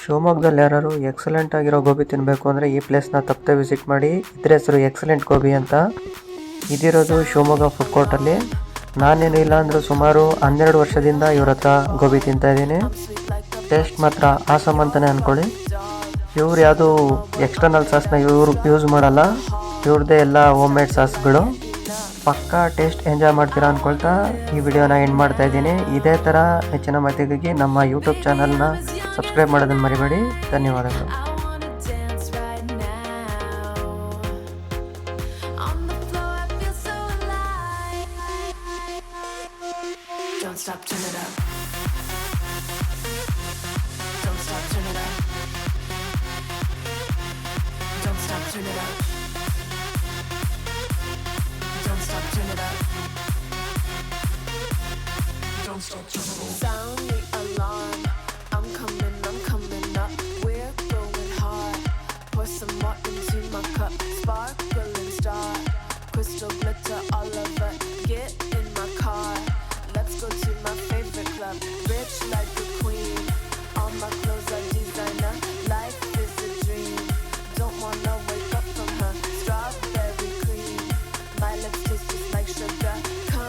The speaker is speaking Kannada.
ಶಿವಮೊಗ್ಗದಲ್ಲಿ ಯಾರು ಎಕ್ಸಲೆಂಟ್ ಆಗಿರೋ ಗೋಬಿ ತಿನ್ನಬೇಕು ಅಂದರೆ ಈ ಪ್ಲೇಸ್ನ ತಪ್ಪದೆ ವಿಸಿಟ್ ಮಾಡಿ, ಇದ್ರ ಹೆಸರು ಎಕ್ಸಲೆಂಟ್ ಗೋಬಿ ಅಂತ. ಇದಿರೋದು ಶಿವಮೊಗ್ಗ ಫುಡ್ ಕೋರ್ಟಲ್ಲಿ ನಾನೇನು ಇಲ್ಲ ಅಂದರೂ ಸುಮಾರು ಹನ್ನೆರಡು ವರ್ಷದಿಂದ ಇವ್ರ ಹತ್ರ ಗೋಬಿ ತಿಂತಾ ಇದ್ದೀನಿ. ಟೇಸ್ಟ್ ಮಾತ್ರ ಆಸಮ್ ಅಂತಲೇ ಅಂದ್ಕೊಳ್ಳಿ ಇವ್ರು ಯಾವುದು ಎಕ್ಸ್ಟರ್ನಲ್ ಸಾಸ್ನ ಇವರು ಯೂಸ್ ಮಾಡಲ್ಲ. ಇವ್ರದ್ದೇ ಎಲ್ಲ ಹೋಮ್ ಮೇಡ್ ಸಾಸ್ಗಳು ಪಕ್ಕಾ ಟೇಸ್ಟ್ ಎಂಜಾಯ್ ಮಾಡ್ತೀರಾ ಅಂದ್ಕೊಳ್ತಾ ಈ ವಿಡಿಯೋನ ಎಂಡ್ ಮಾಡ್ತಾ ಇದ್ದೀನಿ. ಇದೇ ಥರ ಹೆಚ್ಚಿನ ಮಾಹಿತಿಗಾಗಿ ನಮ್ಮ ಯೂಟ್ಯೂಬ್ ಚಾನಲ್ನ ಸಬ್ಸ್ಕ್ರೈಬ್ ಮಾಡೋದನ್ನು ಮರಿಬೇಡಿ ಧನ್ಯವಾದಗಳು I wanna dance right now. On the floor, I feel so alive. Don't stop, turn it up. Don't stop, turn it up. Don't stop, turn it up. Don't stop, turn it up. Don't stop, turn it up. Sparkling star. Crystal glitter all over. Get in my car. Let's go to my favorite club. Rich like a queen. All my clothes are designer. Life is a dream. Don't wanna wake up from her. Strawberry cream. My lips taste just like sugar.